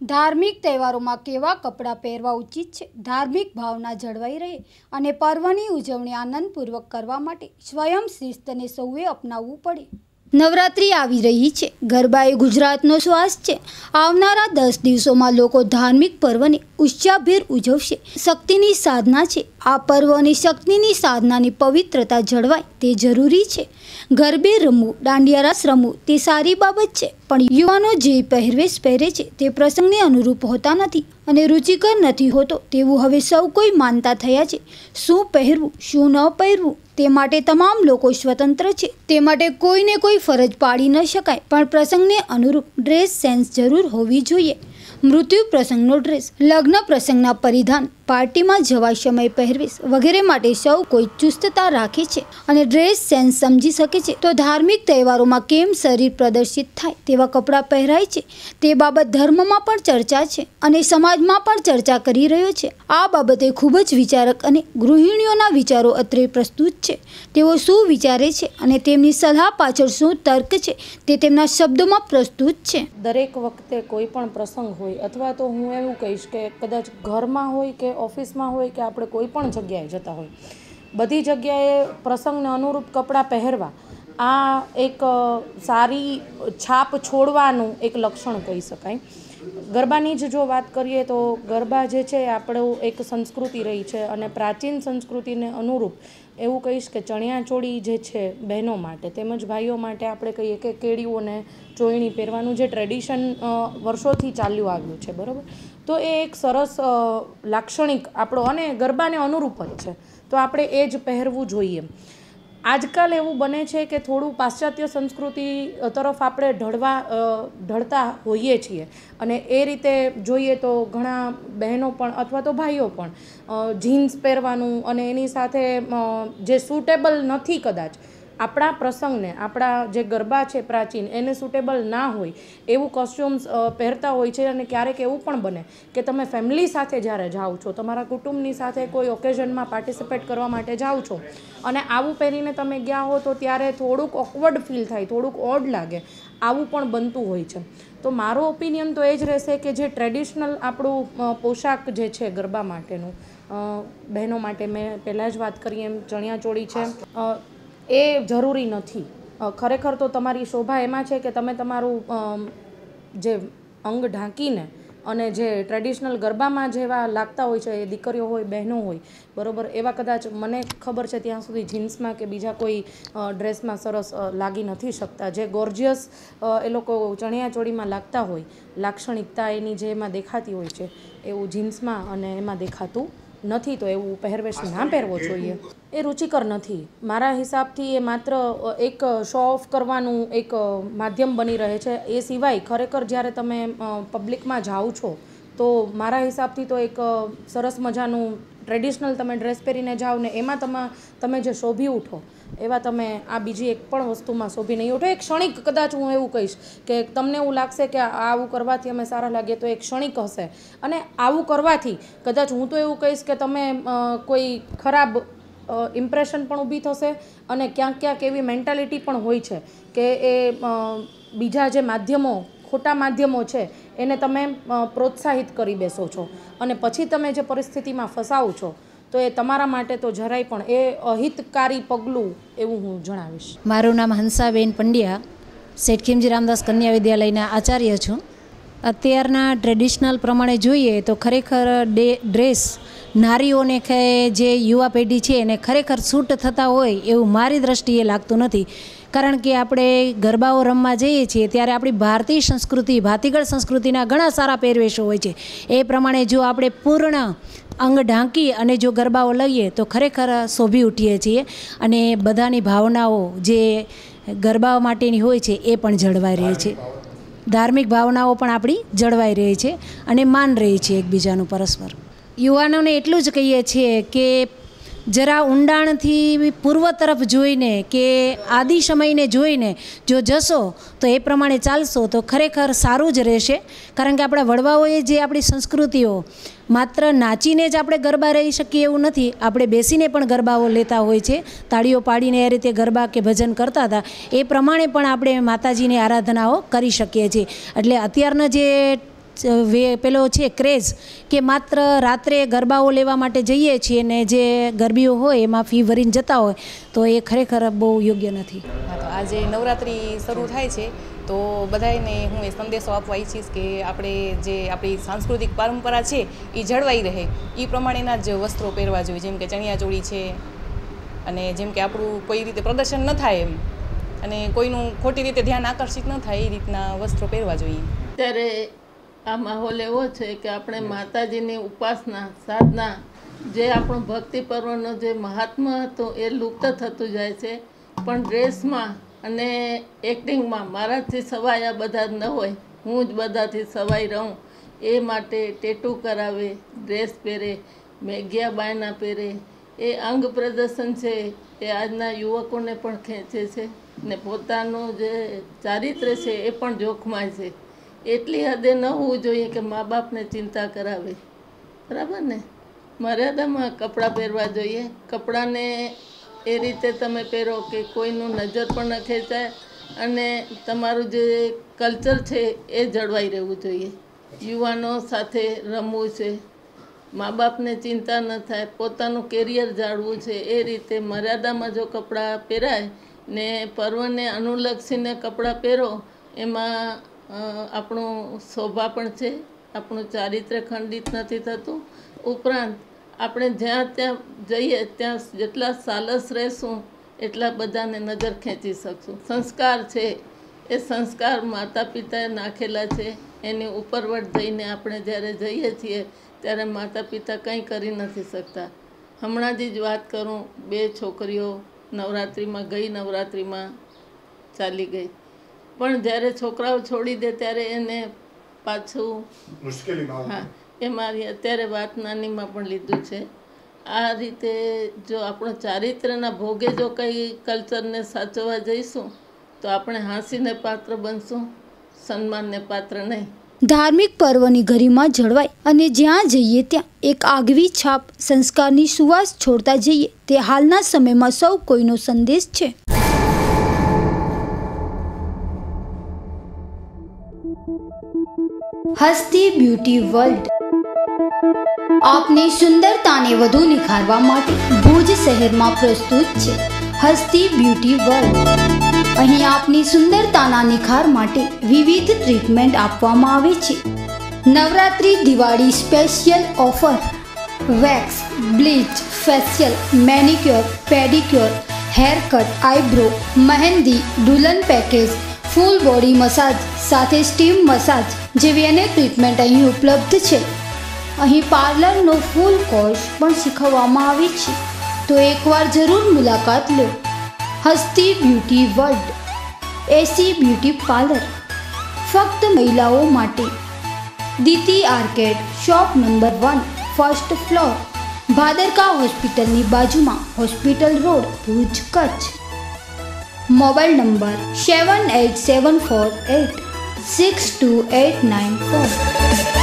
ધાર્મિક તહેવારોમાં કેવા કપડાં પહેરવા ઉચિત છે? ધાર્મિક ભાવના જળવાઈ રહે અને પર્વની ઉજવણી આનંદપૂર્વક કરવા માટે સ્વયં શિસ્તને સૌએ અપનાવવું પડે. નવરાત્રિ આવી રહી છે. ગરબા એ ગુજરાતનો શ્વાસ છે. આવનારા દસ દિવસોમાં લોકો ધાર્મિક પર્વને ઉત્સાહભેર ઉજવશે. શક્તિની સાધના છે. આ પર્વ અને શક્તિની સાધનાની પવિત્રતા જળવાય તે જરૂરી છે. ગરબે રમવું દાંડિયારાસ રમવું તે સારી બાબત છે. પણ યુવાનો જે પહેરવેશ પહેરે છે તે પ્રસંગને અનુરૂપ હોતા નથી અને રુચિકર નથી હોતો. તેવું હવે સૌ કોઈ માનતા થયા છે. શું પહેરવું, શું ન પહેરવું તે માટે તમામ લોકો સ્વતંત્ર છે. તે માટે કોઈને કોઈ ફરજ પાડી ન શકાય, પણ પ્રસંગને અનુરૂપ ડ્રેસ સેન્સ જરૂર હોવી જોઈએ. મૃત્યુ પ્રસંગનો ડ્રેસ, લગ્ન પ્રસંગના પરિધાન, પાર્ટીમાં જવા સમય પહેરવેશ વગેરે માટે સૌ કોઈ ચુસ્તતા રાખે છે અને ડ્રેસ સેન્સ સમજી શકે છે. તો ધાર્મિક તહેવારોમાં કેમ શરીર પ્રદર્શિત થાય તેવા કપડાં પહેરાય છે? તે બાબત ધર્મમાં પણ ચર્ચા છે અને સમાજમાં પણ ચર્ચા કરી રહ્યો છે. આ બાબતે ખૂબ જ વિચારક અને ગૃહિણીઓના વિચારો અત્રે પ્રસ્તુત છે. તેઓ શું વિચારે છે અને તેમની સલાહ પાછળ શું તર્ક છે તે તેમના શબ્દોમાં પ્રસ્તુત છે. દરેક વખતે કોઈ પણ પ્રસંગ હોય અથવા તો હું એવું કહીશ કે કદાચ ઘરમાં હોય કે ઓફિસમાં હોય કે આપણે કોઈ પણ જગ્યાએ જતા હોય, બધી જગ્યાએ પ્રસંગને અનુરૂપ કપડાં પહેરવા, આ એક સારી છાપ છોડવાનું એક લક્ષણ કહી શકાય. ગરબાની જ જો વાત કરીએ તો ગરબા જે છે, આપણું એક સંસ્કૃતિ રહી છે અને પ્રાચીન સંસ્કૃતિને અનુરૂપ એવું કહીશ કે ચણિયાચોળી જે છે, બહેનો માટે તેમજ ભાઈઓ માટે આપણે કહીએ કે કેળીઓને ચોયણી પહેરવાનું જે ટ્રેડિશન વર્ષોથી ચાલ્યું આવ્યું છે, બરાબર? તો એ એક સરસ લાક્ષણિક આપણો અને ગરબાને અનુરૂપ જ છે. તો આપણે એ જ પહેરવું જોઈએ. આજકાલ એવું બને છે કે થોડું પાશ્ચાત્ય સંસ્કૃતિ તરફ આપણે ઢળવા ઢળતા હોઈએ છીએ. અને એ રીતે જોઈએ તો ઘણા બહેનો પણ અથવા તો ભાઈઓ પણ જીન્સ પહેરવાનું અને એની સાથે જે સૂટેબલ નથી કદાચ આપણા પ્રસંગને, આપણા જે ગરબા છે પ્રાચીન, એને સુટેબલ ના હોય, એવું કોસ્ચ્યુમ્સ પહેરતા હોય છે અને ક્યારેક એવું પણ બને કે તમે ફેમિલી સાથે જ્યારે જાઓ છો, તમારા કુટુંબની સાથે કોઈ ઓકેઝનમાં પાર્ટિસિપેટ કરવા માટે જાઓ છો અને આવું પહેરીને તમે ગયા હો તો ત્યારે થોડુંક ઓકવર્ડ ફીલ થાય, થોડુંક ઓડ લાગે, આવું પણ બનતું હોય છે. તો મારો ઓપિનિયન તો એ જ રહેશે કે જે ટ્રેડિશનલ આપણું પોશાક જે છે ગરબા માટેનું બહેનો માટે મેં પહેલાં જ વાત કરી એમ ચણિયાચોળી છે એ જરૂરી નથી. ખરેખર તો તમારી શોભા એમાં છે કે તમે તમારું જે અંગ ઢાંકીને અને જે ટ્રેડિશનલ ગરબામાં જેવા લાગતા હોય છે, એ દીકરીઓ હોય, બહેનો હોય, બરાબર, એવા કદાચ મને ખબર છે ત્યાં સુધી જીન્સમાં કે બીજા કોઈ ડ્રેસમાં સરસ લાગી નથી શકતા. જે ગોર્જિયસ એ લોકો ચણિયાચોળીમાં લાગતા હોય, લાક્ષણિકતા એની જે એમાં દેખાતી હોય છે, એવું જીન્સમાં અને એમાં દેખાતું નથી. તો એવું પહેરવેશ ના પહેરવો જોઈએ. એ રુચિકર નથી. મારા હિસાબથી એ માત્ર એક શો ઓફ કરવાનું એક માધ્યમ બની રહે છે. એ સિવાય ખરેખર જ્યારે તમે પબ્લિકમાં જાઓ છો, તો મારા હિસાબથી તો એક સરસ મજાનું ટ્રેડિશનલ તમે ડ્રેસ પહેરીને જાઓ ને એમાં તમે તમે જે શોભી ઉઠો, એવા તમે આ બીજી એક પણ વસ્તુમાં શોભી નહીં ઉઠો. એક ક્ષણિક કદાચ હું એવું કહીશ કે તમને એવું લાગશે કે આવું કરવાથી અમે સારા લાગીએ તો એક ક્ષણિક હશે. અને આવું કરવાથી કદાચ હું તો એવું કહીશ કે તમે કોઈ ખરાબ ઇમ્પ્રેશન પણ ઊભી થશે અને ક્યાંક ક્યાંક એવી મેન્ટાલિટી પણ હોય છે કે એ બીજા જે માધ્યમો, ખોટા માધ્યમો છે, એને તમે પ્રોત્સાહિત કરી બેસો છો. અને પછી તમે જે પરિસ્થિતિમાં ફસાવો છો, તો એ તમારા માટે તો જરાય પણ એ અહિતકારી પગલું એવું હું જણાવીશ. મારું નામ હંસાબેન પંડ્યા. શેઠ ખીમજી રામદાસ કન્યા વિદ્યાલયના આચાર્ય છું. અત્યારના ટ્રેડિશનલ પ્રમાણે જોઈએ તો ખરેખર ડે ડ્રેસ નારીઓને જે યુવા પેઢી છે એને ખરેખર સૂટ થતા હોય એવું મારી દ્રષ્ટિએ લાગતું નથી. કારણ કે આપણે ગરબાઓ રમવા જઈએ છીએ ત્યારે આપણી ભારતીય સંસ્કૃતિ, ભાતીગળ સંસ્કૃતિના ઘણા સારા પહેરવેશો હોય છે. એ પ્રમાણે જો આપણે પૂર્ણ અંગ ઢાંકી અને જો ગરબાઓ લઈએ તો ખરેખર શોભી ઉઠીએ છીએ અને બધાની ભાવનાઓ જે ગરબા માટેની હોય છે એ પણ જળવાઈ રહે છે. ધાર્મિક ભાવનાઓ પણ આપણી જળવાઈ રહે છે અને માન રહે છે એકબીજાનું પરસ્પર. યુવાનોને એટલું જ કહીએ છીએ કે જરા ઊંડાણથી પૂર્વ તરફ જોઈને કે આદિ સમયને જોઈને જો જશો તો એ પ્રમાણે ચાલશો તો ખરેખર સારું જ રહેશે. કારણ કે આપણા વડવાઓએ જે આપણી સંસ્કૃતિઓ માત્ર નાચીને જ આપણે ગરબા રહી શકીએ એવું નથી. આપણે બેસીને પણ ગરબાઓ લેતા હોય છે. તાળીઓ પાડીને એ રીતે ગરબા કે ભજન કરતા હતા. એ પ્રમાણે પણ આપણે માતાજીની આરાધનાઓ કરી શકીએ છીએ. એટલે અત્યારના જે પેલો છે ક્રેઝ કે માત્ર રાત્રે ગરબાઓ લેવા માટે જઈએ છીએ ને જે ગરબીઓ હોય એમાં ફી ભરીને જતા હોય તો એ ખરેખર બહુ યોગ્ય નથી. આજે નવરાત્રિ શરૂ થાય છે તો બધાને હું એ સંદેશો આપવા ઈચ્છીશ કે આપણે જે આપણી સાંસ્કૃતિક પરંપરા છે એ જળવાઈ રહે. એ પ્રમાણેના જ વસ્ત્રો પહેરવા જોઈએ જેમ કે ચણિયાચોળી છે અને જેમ કે આપણું કોઈ રીતે પ્રદર્શન ન થાય એમ. અને કોઈનું ખોટી રીતે ધ્યાન આકર્ષિત ન થાય એ રીતના વસ્ત્રો પહેરવા જોઈએ. અત્યારે આ માહોલ એવો છે કે આપણે માતાજીની ઉપાસના સાધના જે આપણો ભક્તિ પર્વનો જે મહાત્મા હતો એ લુપ્ત થતું જાય છે. પણ ડ્રેસમાં અને એક્ટિંગમાં મારાથી સવાયા બધા ન હોય. હું જ બધાથી સવાઈ રહું. એ માટે ટેટુ કરાવે ડ્રેસ પહેરે મેઘિયા બાયના પહેરે. એ અંગ પ્રદર્શન છે એ આજના યુવકોને પણ ખેંચે છે ને પોતાનું જે ચારિત્ર્ય છે એ પણ જોખમાય છે. એટલી હદે ન હોવું જોઈએ કે મા બાપને ચિંતા કરાવે. બરાબર ને? મર્યાદામાં કપડાં પહેરવા જોઈએ. કપડાને એ રીતે તમે પહેરો કે કોઈનું નજર પણ ન ખેંચાય અને તમારું જે કલ્ચર છે એ જળવાઈ રહેવું જોઈએ. યુવાનો સાથે રમવું છે. મા બાપને ચિંતા ન થાય. પોતાનું કેરિયર જાળવું છે. એ રીતે મર્યાદામાં જો કપડાં પહેરાય ને પર્વને અનુલક્ષીને કપડાં પહેરો, એમાં આપણું શોભા પણ છે. આપણું ચારિત્ર્ય ખંડિત નથી થતું. ઉપરાંત, આપણે જ્યાં ત્યાં જઈએ, ત્યાં જેટલા સાલસ રહેશું, એટલા બધાને નજર ખેંચી શકશું. સંસ્કાર છે. એ સંસ્કાર માતા પિતાએ નાખેલા છે. એની ઉપરવટ જઈને આપણે જ્યારે જઈએ છીએ, ત્યારે માતા પિતા કંઈ કરી નથી શકતા. હમણાં જ વાત કરું, બે છોકરીઓ નવરાત્રિમાં ગઈ નવરાત્રિમાં ચાલી ગઈ. પણ જ્યારે છોકરાઓ છોડી દે ત્યારે એને પાછું મુશ્કેલીમાં હા એ મારી અત્યારે વાત નાનીમાં પણ લીધું છે. આ રીતે જો આપણો ચારિત્રના ભોગે જો કંઈ કલ્ચરને સાચવવા જઈશું તો આપણે હાંસીને પાત્ર બનશું સન્માનને પાત્ર નહીં. ધાર્મિક પર્વની ગરિમા જળવાય અને જ્યાં જઈએ ત્યાં એક આગવી છાપ સંસ્કારની સુવાસ છોડતા જઈએ તે હાલના સમયમાં સૌ કોઈનો સંદેશ છે. Hasti beauty world. આપની સુંદરતાને વધુ નિખારવા માટે ભુજ શહેરમાં પ્રસ્તુત છે હસ્તી બ્યુટી વર્લ્ડ. અહીં આપની સુંદરતાના નિખાર માટે વિવિધ ટ્રીટમેન્ટ આપવામાં આવે છે. Navratri Diwali special offer. Wax, bleach, facial, manicure, pedicure, hair cut, eyebrow, mehndi, દુલ્હન પેકેજ ફૂલ બોડી મસાજ સાથે સ્ટીમ મસાજ જેવી અનેક ટ્રીટમેન્ટ અહીં ઉપલબ્ધ છે. અહીં પાર્લરનો ફૂલ કોર્સ પણ શીખવવામાં આવે છે. તો એકવાર જરૂર મુલાકાત લો. Hasti beauty world, AC beauty parlour, ફક્ત મહિલાઓ માટે. Diti arcade, shop number one, first floor, Bhadarka હોસ્પિટલની બાજુમાં, hospital road, Bhuj, Kutch. Mobile number seven eight seven four eight six two eight nine four.